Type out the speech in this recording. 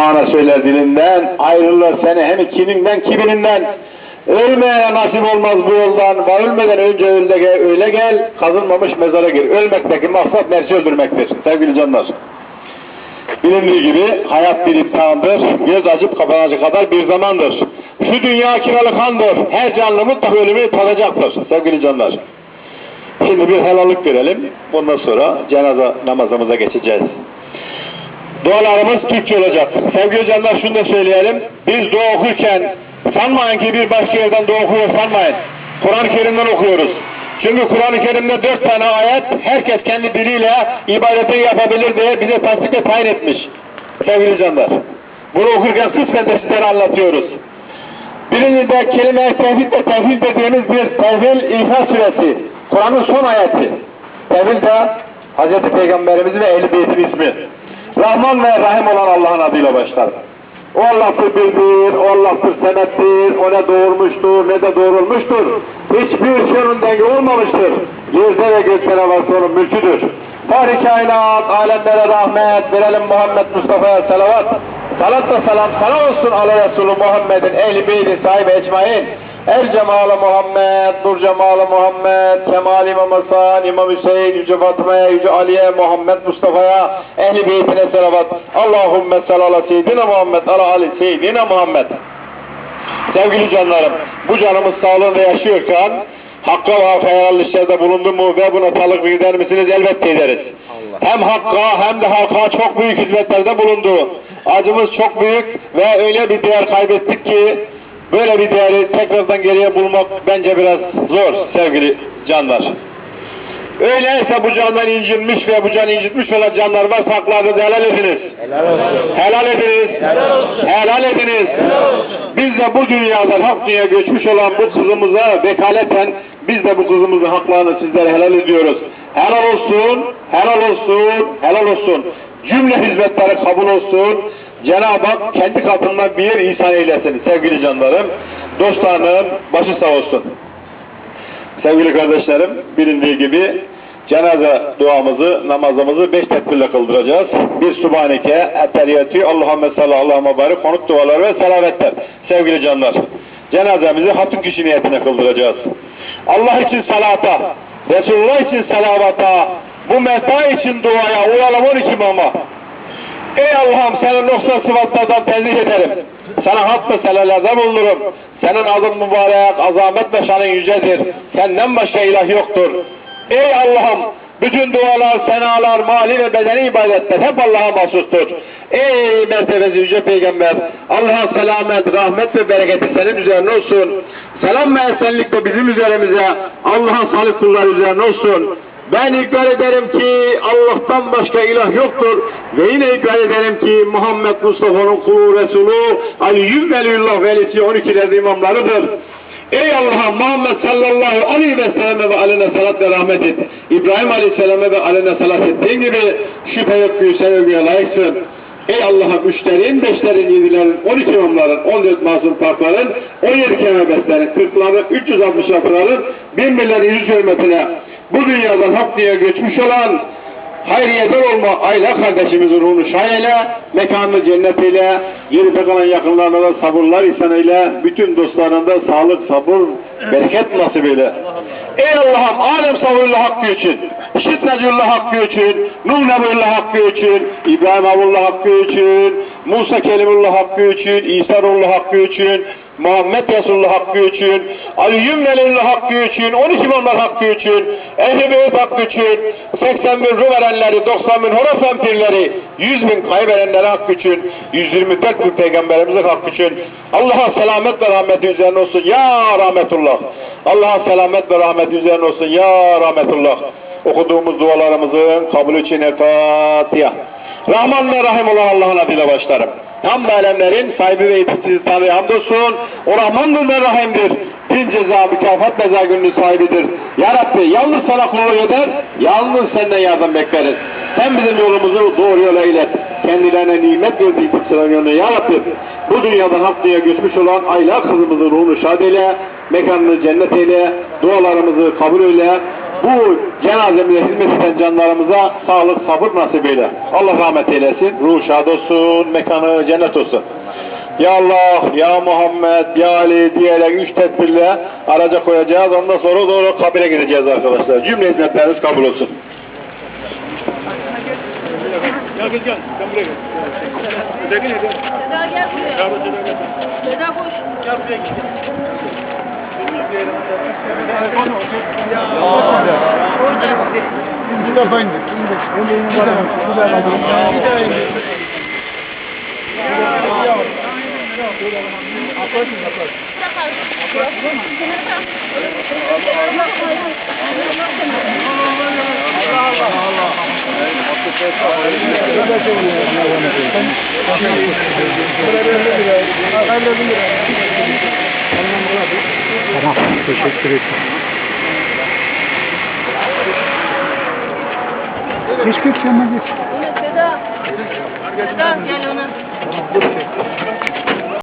mana söyler dilinden, ayrılır seni hem kininden kibirinden. Ölmeye nasip olmaz bu yoldan, ve ölmeden önce öyle gel, öyle gel, kazınmamış mezara gir. Ölmekteki maksat nefsi öldürmektir sevgili canlar. Bilindiği gibi hayat bir imtihandır, göz açıp kapanacak kadar bir zamandır. Şu dünya kiralık handır, her canlı mutlaka ölümünü tadacaktır sevgili canlar. Şimdi bir helallik verelim, bundan sonra cenaze namazımıza geçeceğiz. Dualarımız Türkçe olacak. Sevgili canlar şunu da söyleyelim, biz dua okurken sanmayın ki bir başka yerden dua okuyor sanmayın. Kur'an-ı Kerim'den okuyoruz. Çünkü Kur'an-ı Kerim'de dört tane ayet herkes kendi diliyle ibadeti yapabilir diye bize tasdik ve tayin etmiş. Sevgili canlar. Bunu okurken kısmen de sizlere anlatıyoruz. Birincide kelime-i tevhid ve tevhid dediğimiz bir tevhid İsa suresi. Kur'an'ın son ayeti. Tevhid de Hz. Peygamberimizin ve Ehl-i Beyt'in ismi. Rahman ve Rahim olan Allah'ın adıyla başlar. O Allah'tır birdir, o Allah'tır senettir, o ne doğurmuştur ne de doğrulmuştur. Hiçbir şey onun dengi olmamıştır. Yerde ve gökte ne varsa onun mülküdür. Fahri kainat, alemlere rahmet, verelim Muhammed Mustafa'ya selavat. Salat ve selam sana olsun ala Resulü Muhammed'in ehli beyti sahibi ecmain. Er cemalı Muhammed, nur cemalı Muhammed, Kemal İmam Hasan, İmam Hüseyin, Yüce Fatma'ya, Yüce Ali'ye, Muhammed Mustafa'ya, ehli beytine selavat. Allahümme salala seyyidina Muhammed, ala Ali seyyidina Muhammed. Sevgili canlarım, bu canımız sağlığında yaşıyorken Hakka ve hayırlı işlerde bulundu mu ve buna talık gider misiniz? Elbette ederiz. Hem Hakk'a hem de halka çok büyük hizmetlerde bulundu. Acımız çok büyük ve öyle bir değer kaybettik ki böyle bir değeri tekrardan geriye bulmak bence biraz zor sevgili canlar. Öyleyse bu candan incinmiş ve bu can incitmiş olan canlar var haklarınızı helal ediniz. Helal ediniz. Helal ediniz. Biz de bu dünyadan hak dünya göçmüş olan bu kızımıza vekaleten biz de bu kızımızın haklarını sizlere helal ediyoruz. Helal olsun, helal olsun, helal olsun. Cümle hizmetleri kabul olsun. Cenab-ı Hak kendi katından bir ihsan eylesin sevgili canlarım. Dostlarım başı sağ olsun. Sevgili kardeşlerim, bilindiği gibi cenaze duamızı, namazımızı beş tekbirle kıldıracağız. Bir Subhaneke, Etteriyeti, Allahümme salli, Allahümme barik, konut duaları ve selavetler. Sevgili canlar, cenazemizi hatun kişi niyetine kıldıracağız. Allah için salata, Resulullah için selavata, bu meta için duaya uyalım 12 imama. Ey Allah'ım senin noksan sıfatlardan tenzih ederim. Sana hak meselelerde bulunurum. Senin adın mübarek, azamet ve şanın yücedir. Senden başka ilah yoktur. Ey Allah'ım bütün dualar, senalar, mali ve bedeni ibadetler hep Allah'a mahsustur. Ey mertebesi yüce peygamber, Allah'a selamet, rahmet ve bereketi senin üzerine olsun. Selam ve esenlik de bizim üzerimize, Allah'ın salih kullar üzerine olsun. Ben ikrar ederim ki Allah'tan başka ilah yoktur ve yine ikrar ederim ki Muhammed Mustafa'nın kulu Resulü Aliyyüm Veliyullah velisi 12'lerde imamlarıdır. Ey Allah'ım Muhammed sallallahu aleyhi ve selleme ve aleyne salat ve rahmet et. İbrahim aleyhisselame ve aleyne salat ettiğin gibi şüphe yok ki sen övgüye layıksın. Ey Allah'ım üçlerin, beşlerin, yedilerin, on iki imamların, on dört masum parkların, on yedi kemebeslerin, kırkların, üç yüz altmış yapıların, bin birlerin yüz hürmetine bu dünyadan hak diye göçmüş olan hayriyete olma aile kardeşimizin ruhunu şaheyle, mekanını cennet ile, geride kalan yakınlarına da sabırlar ihsan eyle, bütün dostlarına da sağlık, sabır, bereket nasip eyle. Ey Allah'ım alem sabırla hakkı için, Şit Necullah hakkı için, Nuh Nebullah hakkı için, İbrahim Avullah hakkı için, Musa Kelimullah hakkı için, İsa Ruhullah hakkı için, Muhammed Resulullah hakkı için, Aliyyüm Velillah hakkı için, 12 imamlar hakkı için, Ehl-i Beyt hakkı için, 80 bin ruh verenleri, 90 bin Horasan pirleri, 100 bin kaybedenleri hakkı için, 124 bin peygamberimizin hakkı için, Allah'a selamet ve rahmeti üzerine olsun ya rahmetullah. Allah'a selamet ve rahmeti üzerine olsun ya rahmetullah. Okuduğumuz dualarımızın kabul için El Fatiha. Rahman ve Rahim olan Allah'ın adıyla başlarım. Tam alemlerin sahibi ve yetiştirici Tanrı'ya hamdolsun. O Rahmandır ve Rahim'dir. Din ceza, mükafat meza gününün sahibidir. Ya Rabbi yalnız sana kulluk eder, yalnız senden yardım bekleriz. Sen bizim yolumuzu doğru yola ilet. Kendilerine nimet verdiği kutsalan yolunu Ya Rabbi. Bu dünyadan hak dünya göçmüş olan ayla kızımızın ruhunu şad eyle, mekanını cennet eyle, dualarımızı kabul eyle. Bu cenazemize hizmet eden canlarımıza sağlık, sabır nasip eyle. Allah rahmet eylesin. Ruh şad olsun, mekanı cennet olsun. Ya Allah, Ya Muhammed, Ya Ali diyerek üç tedbirle araca koyacağız. Ondan sonra doğru kabire gideceğiz arkadaşlar. Cümle hizmetleriniz kabul olsun. Gel gel gel. Sen buraya gel. Öteki ne? Seda gel buraya. Seda koş. Gel buraya gel. Bu defa indik. Tamam, teşekkür ederim. Geç geç yanına geç. Ona Seda. Seda gel ona. Tamam dur.